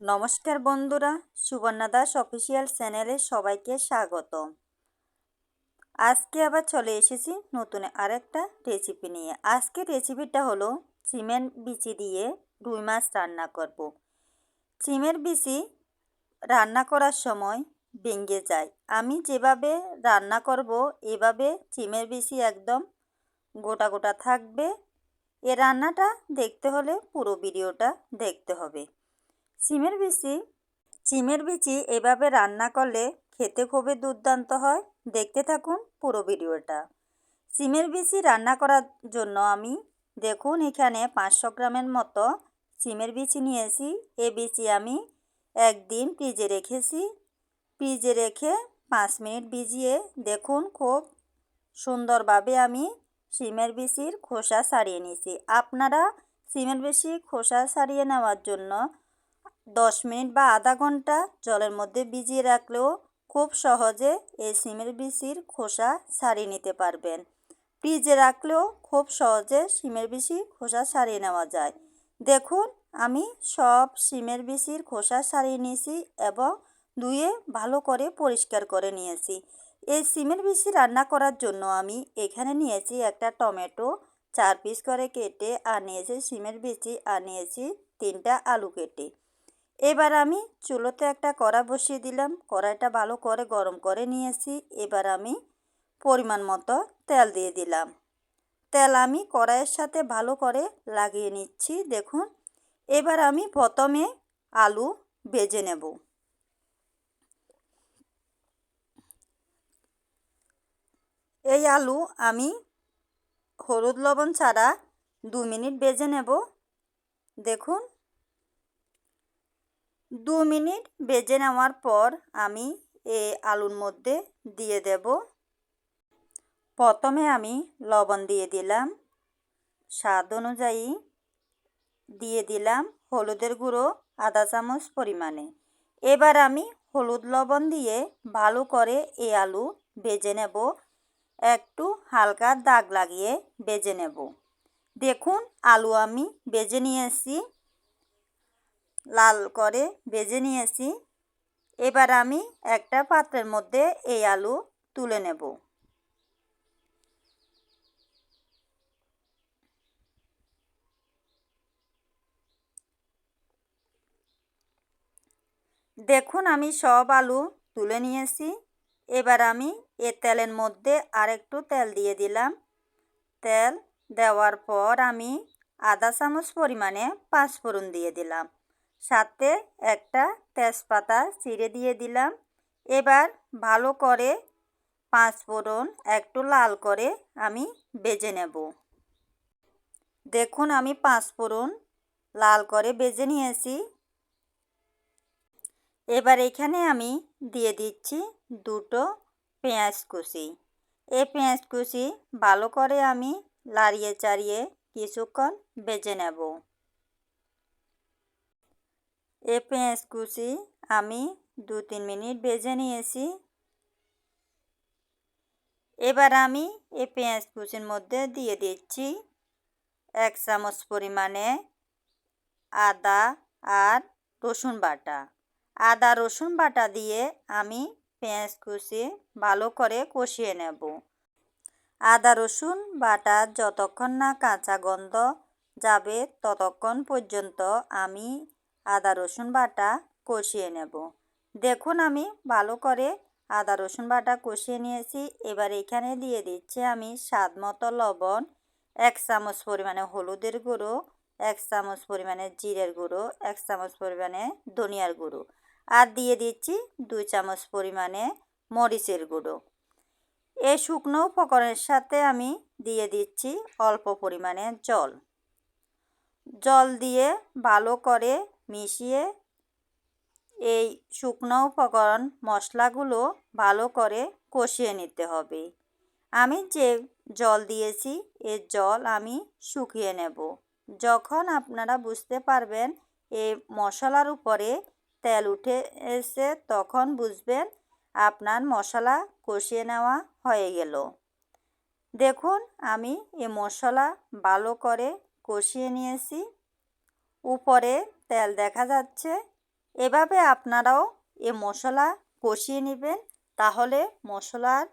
নমস্কার বন্ধুরা, সুবর্ণা দাস অফিসিয়াল চ্যানেলে সবাইকে স্বাগত। আজকে আবার চলে এসেছি নতুন আরেকটা রেসিপি নিয়ে। আজকে রেসিপিটা হলো চিমের বিচি দিয়ে রুই মাছ রান্না করব। চিমের বিচি রান্না করার সময় ভেঙে যায়। আমি যেভাবে রান্না করব, এভাবে চিমের বিচি একদম গোটা গোটা থাকবে। এ রান্নাটা দেখতে হলে পুরো ভিডিওটা দেখতে হবে। সিমের বিচি? সিমের বিচি এভাবে রান্না করলে খেতে খুবই দুর্দান্ত হয়। দেখতে থাকুন পুরো ভিডিওটা। সিমের বিচি রান্না করার জন্য আমি, দেখুন এখানে পাঁচশো গ্রামের মতো সিমের বিচি নিয়েছি। এ বিচি আমি একদিন ফ্রিজে রেখেছি। ফ্রিজে রেখে পাঁচ মিনিট ভিজিয়ে দেখুন খুব সুন্দরভাবে আমি সিমের বিচির খোসা ছাড়িয়ে নিয়েছি। আপনারা সিমের বেশি খোসা ছাড়িয়ে নেওয়ার জন্য দশ মিনিট বা আধা ঘণ্টা জলের মধ্যে ভিজিয়ে রাখলেও খুব সহজে এই সিমের বিচির খোসা ছাড়িয়ে নিতে পারবেন। ফ্রিজে রাখলেও খুব সহজে সিমের বিচি খোসা ছাড়িয়ে নেওয়া যায়। দেখুন, আমি সব সিমের বিচির খোসা ছাড়িয়ে নিয়েছি এবং ধুয়ে ভালো করে পরিষ্কার করে নিয়েছি। এই সিমের বিচি রান্না করার জন্য আমি এখানে নিয়েছি একটা টমেটো, চার পিস করে কেটে আর নিয়েছি সিমের বিচি আর নিয়েছি তিনটা আলু কেটে। এবার আমি চুলোতে একটা কড়া বসিয়ে দিলাম। কড়াইটা ভালো করে গরম করে নিয়েছি। এবার আমি পরিমাণ মতো তেল দিয়ে দিলাম। তেল আমি কড়াইয়ের সাথে ভালো করে লাগিয়ে নিচ্ছি, দেখুন। এবার আমি প্রথমে আলু বেজে নেব। এই আলু আমি হলুদ লবণ ছাড়া দু মিনিট বেজে নেব। দেখুন দু মিনিট বেজে নেওয়ার পর আমি এই আলুর মধ্যে দিয়ে দেব। প্রথমে আমি লবণ দিয়ে দিলাম। স্বাদ অনুযায়ী দিয়ে দিলাম হলুদের গুঁড়ো আধা চামচ পরিমাণে। এবার আমি হলুদ লবণ দিয়ে ভালো করে এই আলু বেজে নেব। একটু হালকা দাগ লাগিয়ে বেজে নেব। দেখুন, আলু আমি বেজে নিয়েছি। লাল করে ভেজে নিয়েছি। এবার আমি একটা পাত্রের মধ্যে এই আলু তুলে নেব। দেখুন, আমি সব আলু তুলে নিয়েছি। এবার আমি এ তেলের মধ্যে আরেকটু তেল দিয়ে দিলাম। তেল দেওয়ার পর আমি আধা চামচ পরিমাণে পাঁচফোড়ন দিয়ে দিলাম। সাথে একটা তেজপাতা চিড়ে দিয়ে দিলাম। এবার ভালো করে পাঁচ ফোড়ন, একটু লাল করে আমি বেজে নেব। দেখুন আমি পাঁচ ফোড়ন লাল করে বেজে নিয়েছি। এবার এখানে আমি দিয়ে দিচ্ছি দুটো পেঁয়াজ কুচি। এই পেঁয়াজ কুচি ভালো করে আমি লাড়িয়ে চাড়িয়ে কিছুক্ষণ বেজে নেব। এ পেঁয়াজ কুচি আমি দু তিন মিনিট ভেজে নিয়েছি। এবার আমি এ পেঁয়াজ কুচির মধ্যে দিয়ে দিচ্ছি এক চামচ পরিমাণে আদা আর রসুন বাটা। আদা, রসুন বাটা দিয়ে আমি পেঁয়াজ কুচি ভালো করে কষিয়ে নেব। আদা, রসুন বাটা যতক্ষণ না কাঁচা গন্ধ যাবে ততক্ষণ পর্যন্ত আমি আদা রসুন বাটা কষিয়ে নেব। দেখুন আমি ভালো করে আদা রসুন বাটা কষিয়ে নিয়েছি। এবার এখানে দিয়ে দিচ্ছি আমি স্বাদ মতো লবণ, এক চামচ পরিমাণে হলুদের গুঁড়ো, এক চামচ পরিমাণে জিরের গুঁড়ো, এক চামচ পরিমাণে ধনিয়ার গুঁড়ো আর দিয়ে দিচ্ছি দুই চামচ পরিমাণে মরিচের গুঁড়ো। এই শুকনো উপকরণের সাথে আমি দিয়ে দিচ্ছি অল্প পরিমাণে জল। জল দিয়ে ভালো করে মিশিয়ে এই শুকনো উপকরণ মশলাগুলো ভালো করে কষিয়ে নিতে হবে। আমি যে জল দিয়েছি এর জল আমি শুকিয়ে নেব। যখন আপনারা বুঝতে পারবেন এই মশলার উপরে তেল উঠে এসে তখন বুঝবেন আপনার মশলা কষিয়ে নেওয়া হয়ে গেল। দেখুন, আমি এ মশলা ভালো করে কষিয়ে নিয়েছি। উপরে তেল দেখা যাচ্ছে। এভাবে আপনারাও এ মশলা কষিয়ে নেবেন, তাহলে মশলার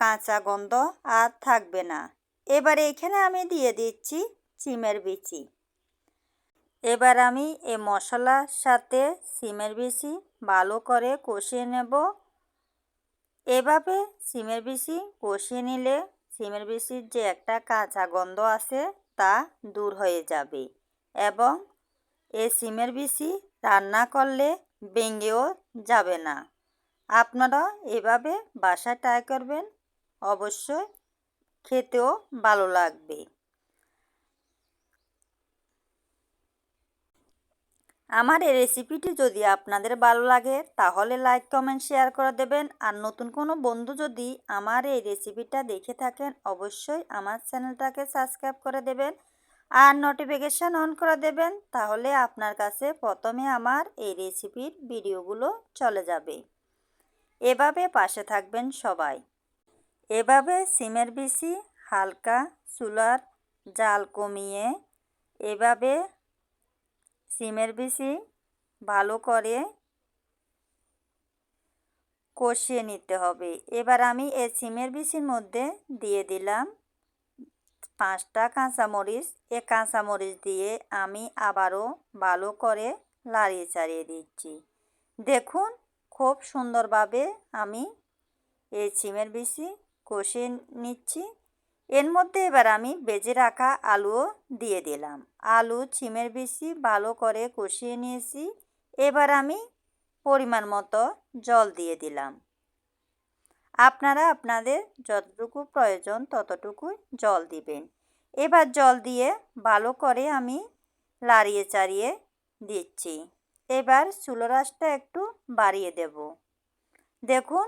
কাঁচা গন্ধ আর থাকবে না। এবার এখানে আমি দিয়ে দিচ্ছি সিমের বিচি। এবার আমি এই মশলার সাথে সিমের বিচি ভালো করে কষিয়ে নেব। এভাবে সিমের বিচি কষিয়ে নিলে সিমের বিচির যে একটা কাঁচা গন্ধ আছে, তা দূর হয়ে যাবে এবং এই সিমের বিচি রান্না করলে ভেঙেও যাবে না। আপনারা এভাবে বাসায় ট্রাই করবেন, অবশ্যই খেতেও ভালো লাগবে। আমার এই রেসিপিটি যদি আপনাদের ভালো লাগে, তাহলে লাইক, কমেন্ট, শেয়ার করে দেবেন। আর নতুন কোনো বন্ধু যদি আমার এই রেসিপিটা দেখে থাকেন, অবশ্যই আমার চ্যানেলটাকে সাবস্ক্রাইব করে দেবেন। আর নোটিফিকেশান অন করে দেবেন, তাহলে আপনার কাছে প্রথমে আমার এই রেসিপির ভিডিওগুলো চলে যাবে। এভাবে পাশে থাকবেন সবাই। এভাবে সিমের বিচি, হালকা চুলার জাল কমিয়ে এভাবে সিমের বিচি ভালো করে কষিয়ে নিতে হবে। এবার আমি এই সিমের বিচির মধ্যে দিয়ে দিলাম পাঁচটা কাঁচামরিচ এ কাঁচামরিচ দিয়ে আমি আবারও ভালো করে লাড়িয়ে চাড়িয়ে দিচ্ছি। দেখুন, খুব সুন্দরভাবে আমি এই সিমের বিচি কষিয়ে নিচ্ছি। এর মধ্যে এবার আমি বেজে রাখা আলুও দিয়ে দিলাম। আলু চিমের বেশি ভালো করে কষিয়ে নিয়েছি। এবার আমি পরিমাণ মতো জল দিয়ে দিলাম। আপনারা আপনাদের যতটুকু প্রয়োজন ততটুকু জল দিবেন। এবার জল দিয়ে ভালো করে আমি লাড়িয়ে চাড়িয়ে দিচ্ছি। এবার চুলো রাসটা একটু বাড়িয়ে দেব। দেখুন,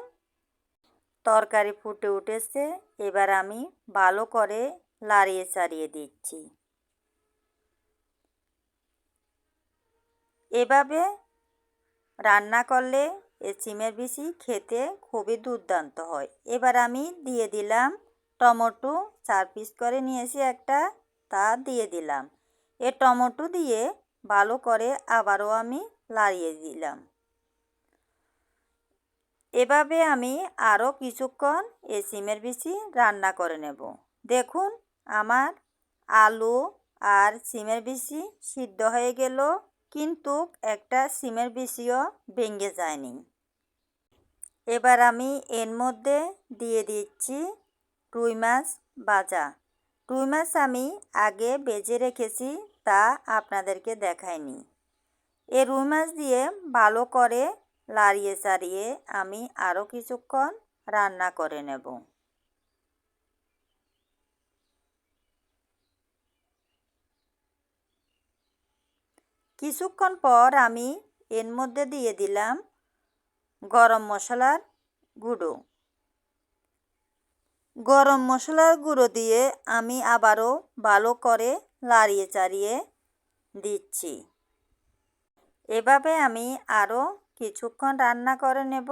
তরকারি ফুটে উঠেছে। এবার আমি ভালো করে লাড়িয়ে চাড়িয়ে দিচ্ছি। এভাবে রান্না করলে এ চিমের বিচি খেতে খুবই দুর্দান্ত হয়। এবার আমি দিয়ে দিলাম টমেটো, চার পিস করে নিয়েছি একটা, তা দিয়ে দিলাম। এ টমেটো দিয়ে ভালো করে আবারও আমি লাড়িয়ে দিলাম। এভাবে আমি আরও কিছুক্ষণ এই সিমের বিচি রান্না করে নেব। দেখুন, আমার আলু আর সিমের বিচি সিদ্ধ হয়ে গেল, কিন্তু একটা সিমের বিচিও ভেঙে যায়নি। এবার আমি এর মধ্যে দিয়ে দিচ্ছি রুই মাছ বাজা রুই মাছ আমি আগে বেজে রেখেছি তা আপনাদেরকে দেখাইনি। এ রুই মাছ দিয়ে ভালো করে লাড়িয়ে চাড়িয়ে আমি আরও কিছুক্ষণ রান্না করে নেব। কিছুক্ষণ পর আমি এর মধ্যে দিয়ে দিলাম গরম মশলার গুঁড়ো। গরম মশলার গুঁড়ো দিয়ে আমি আবারও ভালো করে লাড়িয়ে চাড়িয়ে দিচ্ছি। এভাবে আমি আরও কিছুক্ষণ রান্না করে নেব।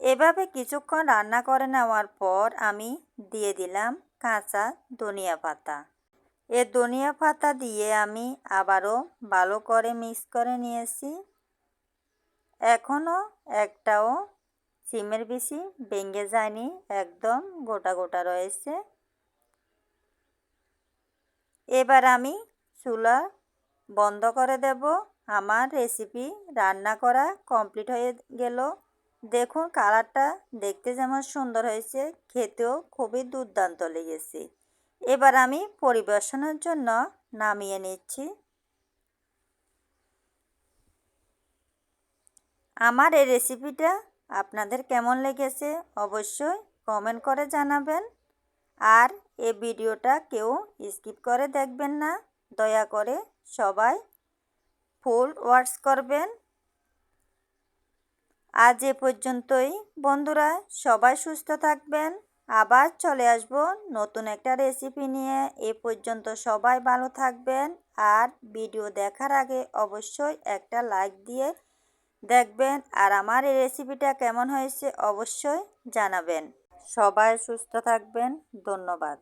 এভাবে কিছুক্ষণ রান্না করে নেওয়ার পর আমি দিয়ে দিলাম কাঁচা ধনিয়া পাতা। এ ধনিয়া পাতা দিয়ে আমি আবারও ভালো করে মিক্স করে নিয়েছি। এখনও একটাও সিমের বেশি ভেঙে যায়নি, একদম গোটা গোটা রয়েছে। এবার আমি চুলা বন্ধ করে দেব। আমার রেসিপি রান্না করা কমপ্লিট হয়ে গেল। দেখুন কালারটা দেখতে যেমন সুন্দর হয়েছে, খেতেও খুবই দুর্দান্ত লেগেছে। এবার আমি পরিবেশনের জন্য নামিয়ে নিচ্ছি। আমার এই রেসিপিটা আপনাদের কেমন লেগেছে অবশ্যই কমেন্ট করে জানাবেন। আর এ ভিডিওটা কেউ স্কিপ করে দেখবেন না। দয়া করে সবাই ফুল ওয়াটস করবেন। আজ এ পর্যন্তই। বন্ধুরা, সবাই সুস্থ থাকবেন। আবার চলে আসব নতুন একটা রেসিপি নিয়ে। এ পর্যন্ত সবাই ভালো থাকবেন। আর ভিডিও দেখার আগে অবশ্যই একটা লাইক দিয়ে দেখবেন আর আমার এই রেসিপিটা কেমন হয়েছে অবশ্যই জানাবেন। সবাই সুস্থ থাকবেন ধন্যবাদ।